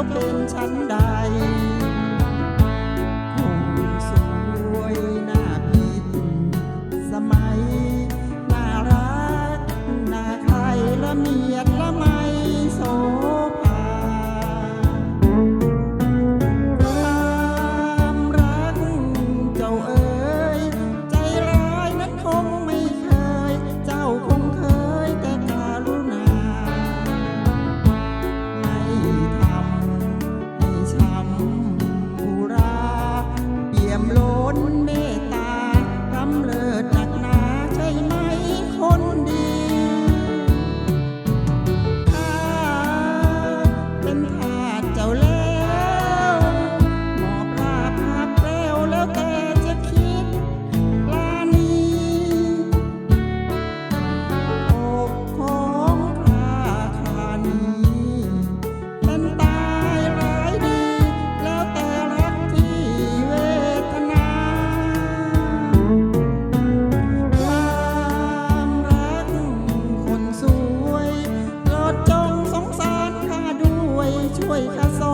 แล้วเป็นชั้นใดคงสวยน่าพินสมัย น่ารัก น่าใครละเมียด 过一条